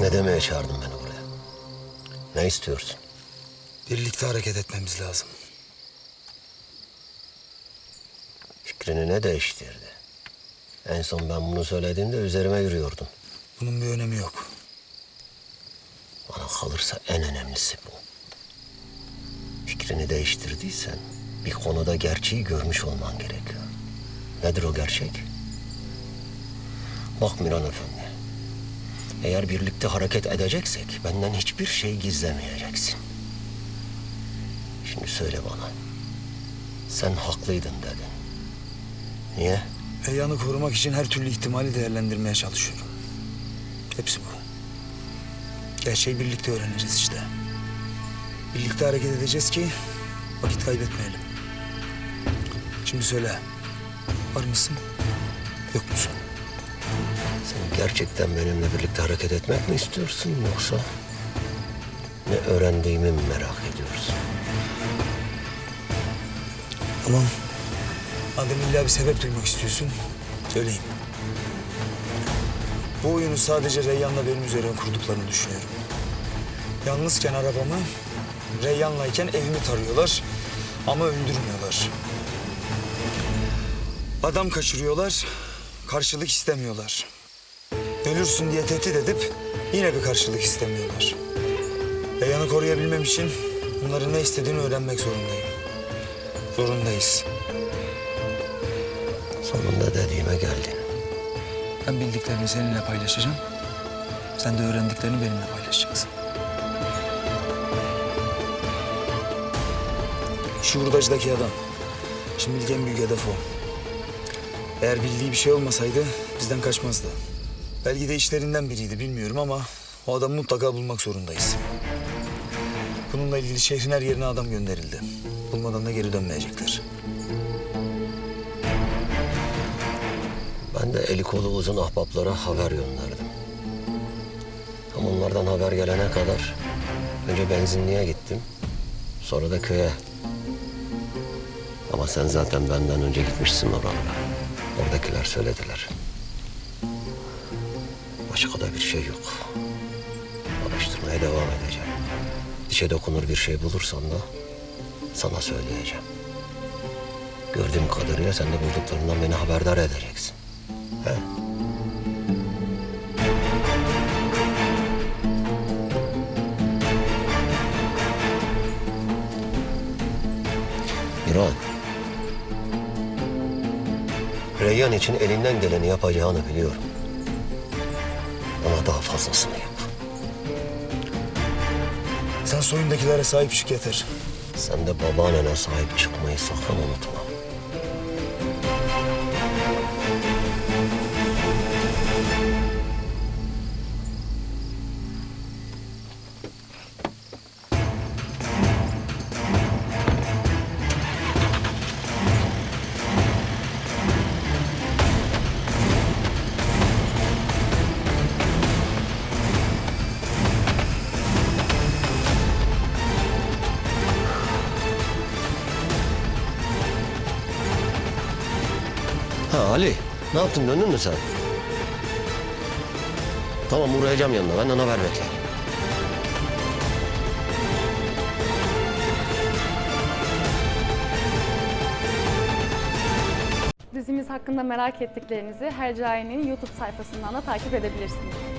Ne demeye çağırdın beni buraya? Ne istiyorsun? Birlikte hareket etmemiz lazım. Fikrini ne değiştirdi? En son ben bunu söylediğimde üzerime yürüyordun. Bunun bir önemi yok. Bana kalırsa en önemlisi bu. Fikrini değiştirdiysen bir konuda gerçeği görmüş olman gerekiyor. Nedir o gerçek? Bak Miran Efendi. Eğer birlikte hareket edeceksek benden hiçbir şey gizlemeyeceksin. Şimdi söyle bana. Sen haklıydın dedin. Niye? Reyhan'ı korumak için her türlü ihtimali değerlendirmeye çalışıyorum. Hepsi bu. Gerçeği birlikte öğreneceğiz işte. Birlikte hareket edeceğiz ki vakit kaybetmeyelim. Şimdi söyle. Var mısın? Yok musun? Sen gerçekten benimle birlikte hareket etmek mi istiyorsun yoksa ne öğrendiğimi mi merak ediyorsun? Tamam. Madem illa bir sebep duymak istiyorsun, söyleyeyim. Bu oyunu sadece Reyyan'la benim üzerine kurduklarını düşünüyorum. Yalnızken arabamı, Reyyan'layken evimi tarıyorlar ama öldürmüyorlar. Adam kaçırıyorlar, karşılık istemiyorlar. Ölürsün diye tehdit edip yine bir karşılık istemiyorlar. Reyyan'ı koruyabilmem için bunların ne istediğini öğrenmek zorundayım. Zorundayız. Sonunda dediğime geldin. Ben bildiklerimi seninle paylaşacağım. Sen de öğrendiklerini benimle paylaşacaksın. Şu hurdacıdaki adam. Şimdilik en büyük hedef o. Eğer bildiği bir şey olmasaydı bizden kaçmazdı. Belki de işlerinden biriydi bilmiyorum ama o adamı mutlaka bulmak zorundayız. Bununla ilgili şehrin her yerine adam gönderildi. Bulmadan da geri dönmeyecekler. Ben de eli kolu uzun ahbaplara haber gönderdim. Ama onlardan haber gelene kadar önce benzinliğe gittim. Sonra da köye. Ama sen zaten benden önce gitmişsin oralara. Oradakiler söylediler. Başka da bir şey yok. Araştırmaya devam edeceğim. Dişe dokunur bir şey bulursam da sana söyleyeceğim. Gördüğüm kadarıyla sen de bulduklarından beni haberdar edeceksin. He? İran. Reyyan için elinden geleni yapacağını biliyorum. Ama daha fazlasını yap. Sen soyundakilere sahip çık. Sen de babaannene sahip çıkmayı sakın unutma. Ha Ali, ne yaptın döndün mü sen? Tamam uğrayacağım yanına, benden haber bekle. Dizimiz hakkında merak ettiklerinizi Hercai'nin YouTube sayfasından da takip edebilirsiniz.